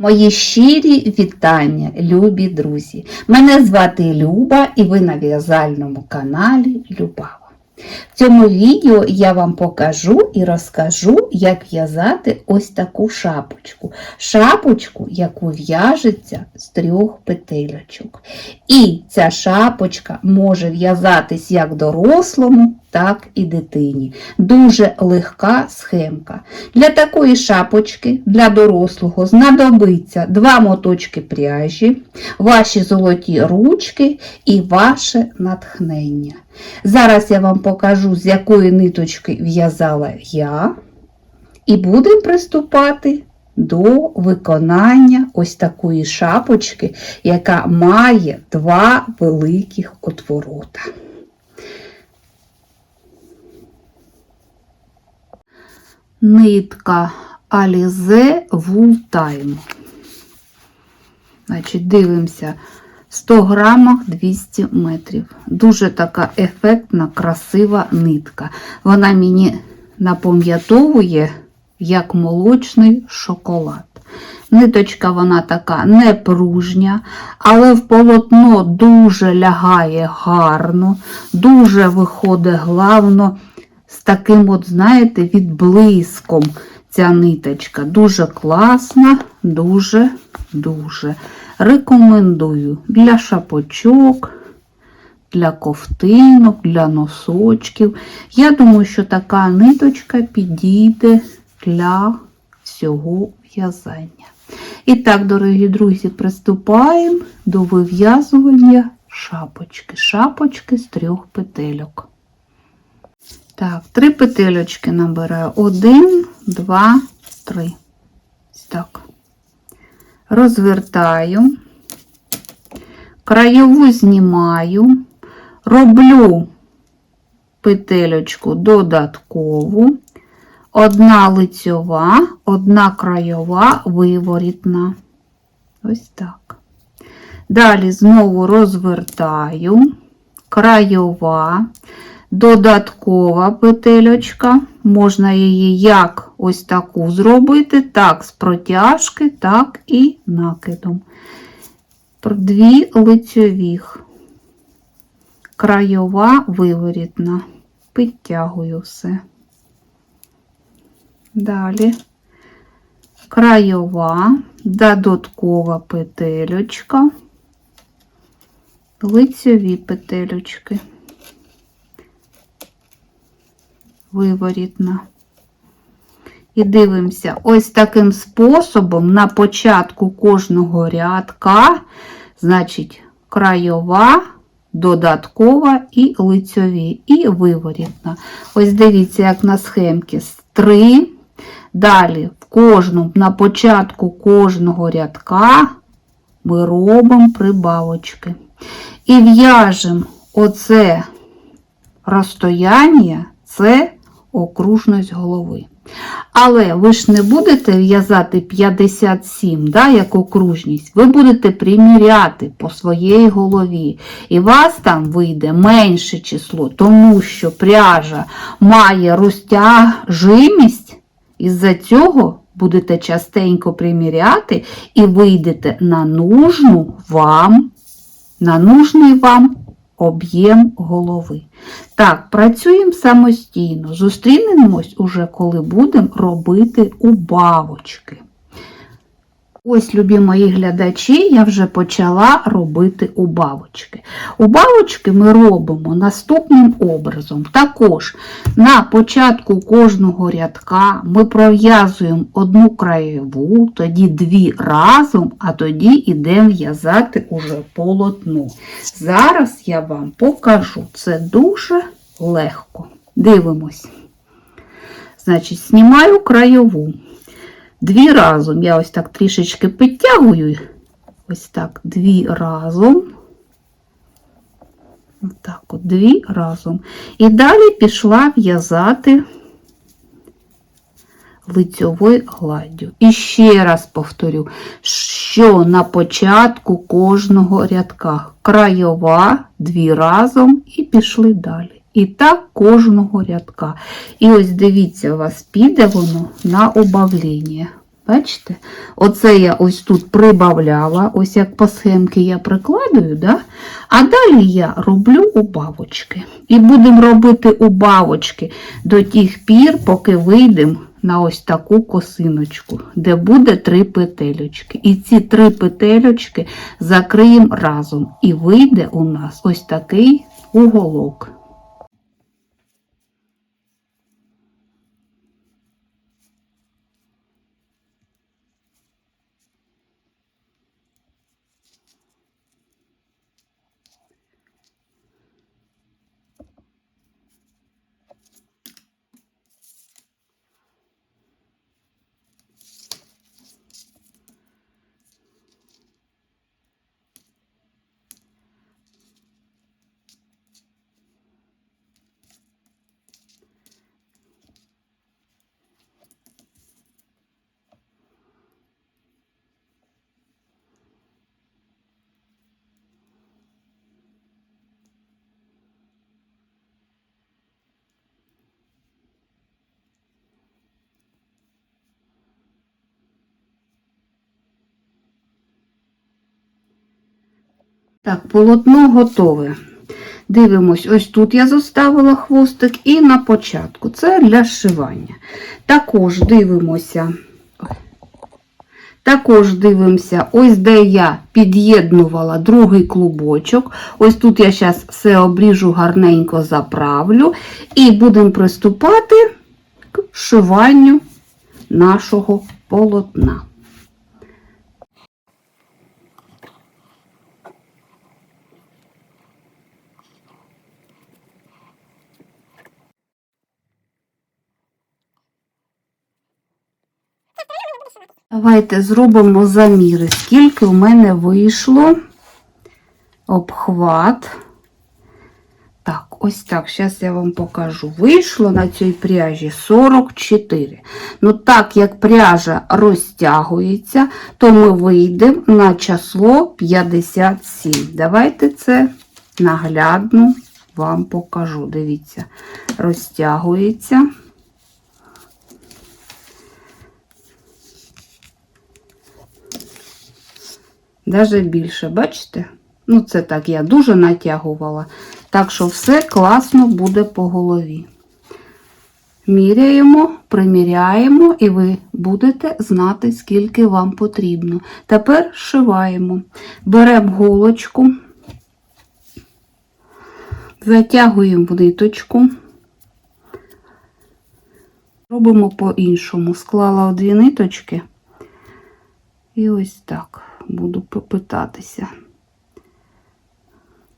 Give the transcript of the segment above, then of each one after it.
Мої щирі вітання, любі друзі! Мене звати Люба і ви на в'язальному каналі Любава. В цьому відео я вам покажу і розкажу, як в'язати ось таку шапочку. Шапочку, яку в'яжеться з трьох петельочок. І ця шапочка може в'язатись як дорослому, так і дитині. Дуже легка схемка. Для такої шапочки для дорослого знадобиться два моточки пряжі, ваші золоті ручки і ваше натхнення. Зараз я вам покажу, з якої ниточки в'язала я, і будемо приступати до виконання ось такої шапочки, яка має два великих отворота. Нитка Alize Time. Значить, дивимося 100 грамах 200 метрів. Дуже така ефектна, красива нитка. Вона мені напам'ятовує як молочний шоколад. Ниточка вона така непружня, але в полотно дуже лягає гарно, дуже виходить главно з таким, от, знаєте, відблиском ця ниточка. Дуже класна, дуже-дуже. Рекомендую для шапочок, для ковтинок, для носочків. Я думаю, що така ниточка підійде для всього в'язання. І так, дорогі друзі, приступаємо до вив'язування шапочки. Шапочки з трьох петельок. Так, три петельочки набираю. Один, два, три. Так. Розвертаю, краєву знімаю, роблю петельочку додаткову, одна лицьова, одна краєва виворітна. Ось так. Далі знову розвертаю, краєва, додаткова петельочка. Можна її як ось таку зробити, так з протяжки, так і накидом. Дві лицьових, краєва виворітна. Підтягую все. Далі краєва, додаткова петельочка, лицьові петельочки. Виворітна. І дивимося, ось таким способом на початку кожного рядка, значить, краєва, додаткова і лицьові, і виворітна. Ось дивіться, як на схемці три. Далі, в кожному, на початку кожного рядка ми робимо прибавочки. І в'яжемо оце розстояння, це окружність голови. Але ви ж не будете в'язати 57, да, як окружність, ви будете приміряти по своїй голові. І вас там вийде менше число, тому що пряжа має розтяжимість, із-за цього будете частенько приміряти і вийдете на нужну вам, на нужний вам об'єм голови. Так, працюємо самостійно. Зустрінемось уже, коли будемо робити убавочки. Ось, любі мої глядачі, я вже почала робити убавочки. Убавочки ми робимо наступним образом. Також на початку кожного рядка ми пров'язуємо одну краєву, тоді дві разом, а тоді йдемо в'язати уже полотно. Зараз я вам покажу. Це дуже легко. Дивимось. Значить, знімаю краєву. Дві разом. Я ось так трішечки підтягую. Ось так, дві разом. Отак от, дві разом. І далі пішла в'язати лицьовою гладдю. І ще раз повторю, що на початку кожного рядка краєва, дві разом і пішли далі. І так кожного рядка. І ось дивіться, у вас піде воно на убавлення. Бачите? Оце я ось тут прибавляла, ось як по схемці я прикладую, да? а далі я роблю убавочки. І будемо робити убавочки до тих пір, поки вийдемо на ось таку косиночку, де буде три петелючки. І ці три петелючки закриємо разом. І вийде у нас ось такий уголок. Так, полотно готове. Дивимось, ось тут я заставила хвостик і на початку. Це для зшивання. Також дивимося. Також дивимося, ось де я під'єднувала другий клубочок. Ось тут я зараз все обріжу, гарненько заправлю. І будемо приступати к шиванню нашого полотна. Давайте зробимо заміри, скільки в мене вийшло обхват. Так, ось так, зараз я вам покажу. Вийшло на цій пряжі 44. Ну, так як пряжа розтягується, то ми вийдемо на число 57. Давайте це наглядно вам покажу. Дивіться, розтягується. Даже більше, бачите? Ну, це так, я дуже натягувала. Так що все класно буде по голові. Міряємо, приміряємо, і ви будете знати, скільки вам потрібно. Тепер шиваємо. Беремо голочку, затягуємо ниточку. Робимо по-іншому. Склала в дві ниточки. І ось так буду попитатися.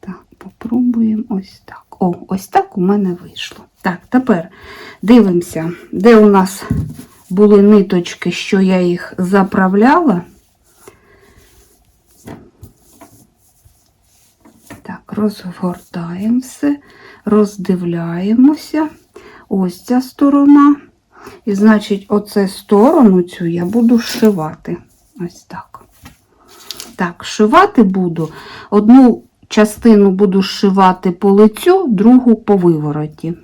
Так, попробуємо ось так. О, ось так у мене вийшло. Так, тепер дивимося, де у нас були ниточки, що я їх заправляла. Так, розгортаємо все, роздивляємося. Ось ця сторона. І, значить, оце сторону цю я буду шивати. Ось так. Так, шивати буду. Одну частину буду шивати по лицю, другу по вивороті.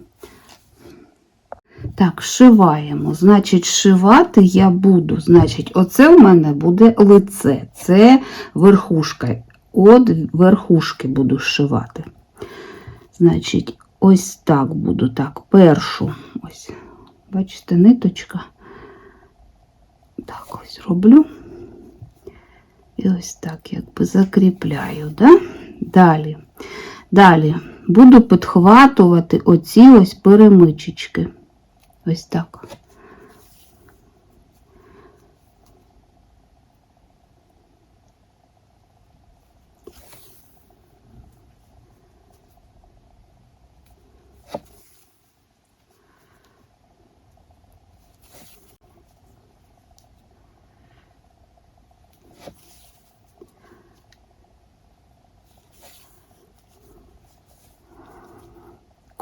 Так, шиваємо. Значить, шивати я буду. Значить, оце у мене буде лице. Це верхушка. От верхушки буду шивати. Значить, ось так буду. Так, першу. Ось, бачите, ниточка. Так, ось роблю. І ось так, якби закріпляю. Да? Далі. Далі буду підхватувати оці ось перемичечки. Ось так.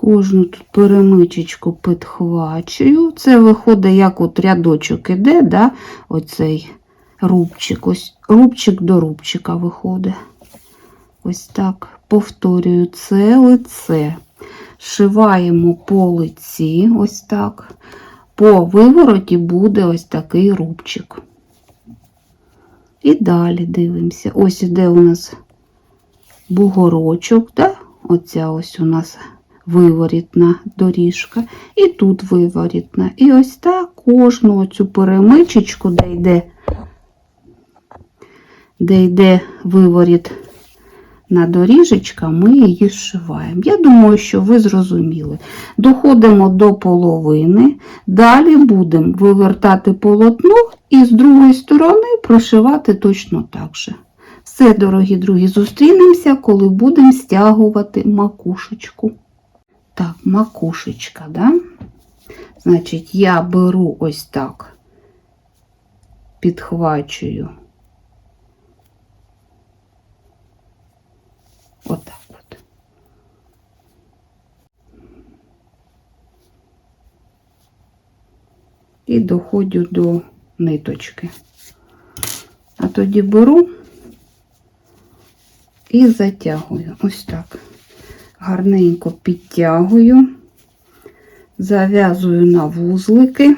Кожну тут перемичечку підхвачую. Це виходить, як от рядочок іде, да? оцей рубчик. Ось рубчик до рубчика виходить. Ось так повторюю це лице. Шиваємо по лиці, ось так. По вивороті буде ось такий рубчик. І далі дивимося. Ось іде у нас бугорочок, да? оця ось у нас виворітна доріжка, і тут виворітна. І ось так кожну цю перемичечку, де йде, де йде виворіт на доріжечка, ми її зшиваємо. Я думаю, що ви зрозуміли. Доходимо до половини, далі будемо вивертати полотно і з другої сторони прошивати точно так же. Все, дорогі друзі, зустрінемося, коли будемо стягувати макушечку. Так, макушечка, да? Значить, я беру ось так, підхвачую. Отак от. І доходжу до ниточки. А тоді беру і затягую. Ось так. Гарненько підтягую, зав'язую на вузлики,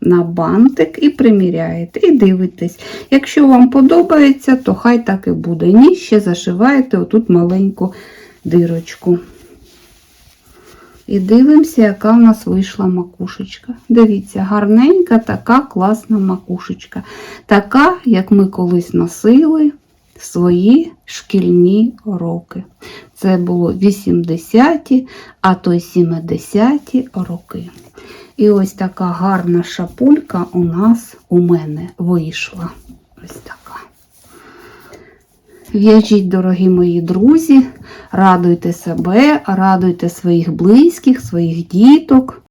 на бантик і приміряєте. І дивитесь. Якщо вам подобається, то хай так і буде. Ні, ще зашиваєте отут маленьку дирочку. І дивимося, яка в нас вийшла макушечка. Дивіться, гарненька така класна макушечка. Така, як ми колись носили свої шкільні роки. Це було 80-ті, а то й 70-ті роки. І ось така гарна шапулька у нас у мене вийшла. Ось така. В'яжіть, дорогі мої друзі, радуйте себе, радуйте своїх близьких, своїх діток.